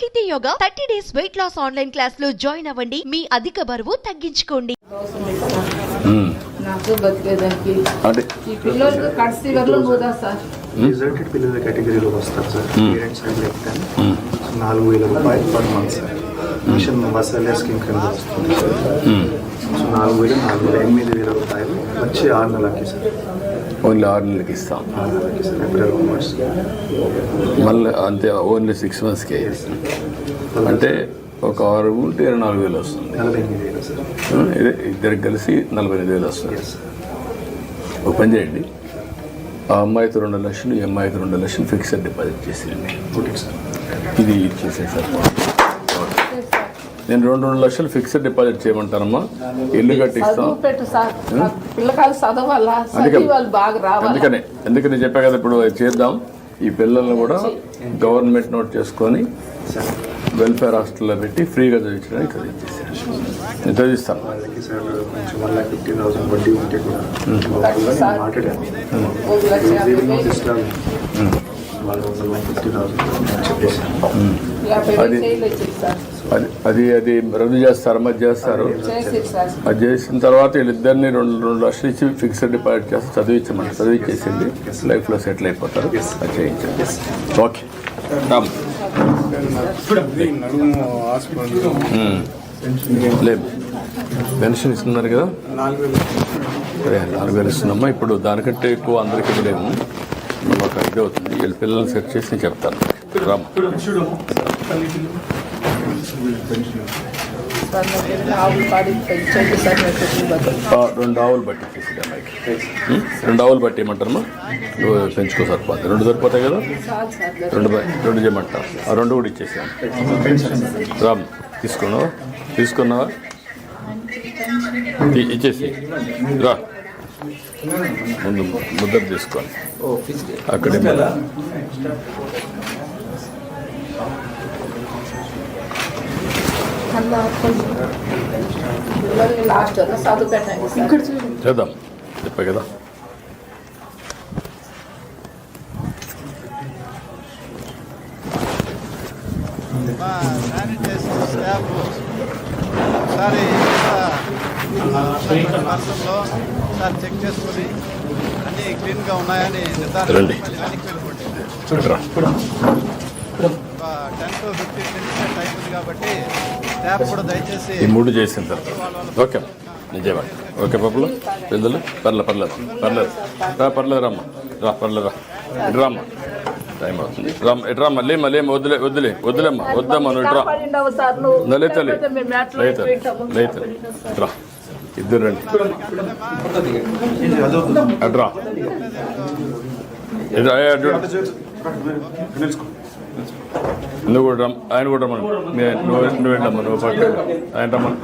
Sahithi yoga thirty days weight loss online క్లాస్లో join అవ్వండి. మీ అధిక బరువు తగ్గించుకోండి. పిల్లలు కేటగిరీలో వస్తారు సార్. పేరెంట్స్ నాలుగు వేల రూపాయలు పర్ మంత్ సార్. మిషన్ వసలే స్కీమ్ కింద వస్తుంది. సార్ ఉమ్. సో నాలుగు వేలు నాలుగు వేల ఎనిమిది వేల రూపాయలు వచ్చి ఆరు నెలలకి సార్. ఓన్లీ ఆరు నెలలకి ఇస్తాం. ఆరు నెలలకి సార్ ఏప్రిల్ onwards. మళ్ళీ అంతే ఓన్లీ సిక్స్ మంత్స్కే అంటే ఒక ఆరు ఉంటే ఇరవై నాలుగు వేలు వస్తుంది. నలభై ఎనిమిది వేలు సార్. ఇదే ఇద్దరికి కలిసి నలభై ఎనిమిది వేలు వస్తుంది. ఒక పని చేయండి. ఆ అమ్మాయితో రెండు లక్షలు ఈ అమ్మాయితో రెండు లక్షలు ఫిక్స్డ్ డిపాజిట్ చేసేయండి ఓకే సార్ ఇది ఇచ్చేసేసారు నేను రెండు రెండు లక్షలు ఫిక్స్డ్ డిపాజిట్ చేయమంటానమ్మా. ఇల్లు కట్టిస్తాం. చదువు పెట్టు సార్ నాకు పిల్లకాయలు చదవాలా? అందుకే- చదివి వాళ్ళు బాగా రావాలి? అందుకనే అందుకని చెప్పా కదా ఇప్పుడు అది చేద్దాం. ఈ పిల్లల్ని కూడా గవర్నమెంట్ నోట్ చేసుకొని వెల్ఫేర్ హాస్టల్లో పెట్టి ఫ్రీగా చదివించడానికి నేను చదివిస్తాను. థౌసండ్ వన్ ఫిఫ్టీ థౌసండ్ అది- అది అది అది రద్దు చేస్తారు మధ్య చేస్తారు. అది చేసిన తర్వాత వీళ్ళిద్దరిని రెండు రెండు లక్షలు ఇచ్చి ఫిక్స్డ్ డిపాజిట్ చేస్తే చదివించమని చదివించేసింది లైఫ్లో సెటిల్ అయిపోతారు. అది చేయించండి. Okay Ram um. లేదు. పెన్షన్ ఇస్తున్నారు కదా? సరే నాలుగు వేలు ఇస్తున్నామ్మా ఇప్పుడు దానికంటే ఎక్కువ అందరికీ ఇవ్వలేము. ఒక ఇది అవుతుంది వీళ్ళ పిల్లల్ని సెట్ చేసి నేను చెప్తాను. రామ్ సార్ రెండు ఆవులు బట్టి అమ్మాయికి రెండు ఆవులు బట్టి ఏమంటారమ్మా నువ్వు పెంచుకో సరిపోతుంది రెండు సరిపోతాయి కదా? రెండు బై- రెండు చేయమంటారు ఆ రెండు కూడా ఇచ్చేసాను రామ్ తీసుకున్నావా? తీసుకున్నావా? ఇచ్చేసి రా. ముందు ముద్ర తీసుకోండి అక్కడే చేద్దాం. చెప్పా కదా. స్టాఫ్ ఒకసారి పర్సన్లో ఒకసారి చెక్ చేసుకొని అన్నీ క్లీన్గా ఉన్నాయని నిర్ధారణ రండి. దానికి వెళ్ళిపోండి రా. ఒక ten to fifteen minutes time ఉంది కాబట్టి స్టాఫ్ కూడా దయచేసి ఈ మూడు చేసిన తర్వాత. ఓకే. నిజమే. ఓకే పప్పులు? పెద్దలు పర్లే పర్లేదు పర్లేదు రా పర్లేదు రామ్మా. రా పర్లేదు రా. ఇటు రామ్మా. టైం అవుతుంది. రామ్మ ఇటు రామ్మా. లేమ్మా లేమ్మా వద్దులే వద్దులే వద్దులేమ్మా వద్దమ్మా నువ్వు ఇటు రా. లేతలే. లేతలే? లేతలే. రా. ఇద్దరు రండి. అటు రా ఇటు రా, ఏ, అటు చూడు. నువ్వు కూడా రమ్మ ఆయన కూడా రమ్మను. నువ్వు నువ్వు వెళ్ళమ్మా నువ్వు వెళ్ళు. ఆయన రమ్మను.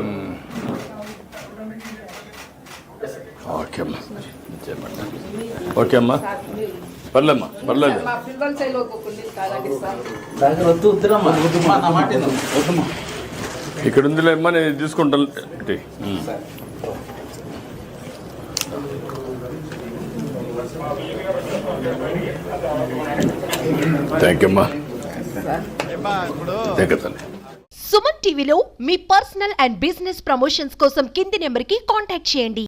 మ్మ్. ఓకే అమ్మా. ఓకే అమ్మా. పర్లేమ్మా పర్లేదు. మా పిల్లలు చేయలేకపోతుంది కాదండి సార్. ఇక్కడ ఉందిలే అమ్మా నేను తీసుకుంటాను. థ్యాంక్ యూ అమ్మా. సుమన్ టీవీలో మీ పర్సనల్ అండ్ బిజినెస్ ప్రమోషన్స్ కోసం కింది నెంబర్కి కాంటాక్ట్ చేయండి.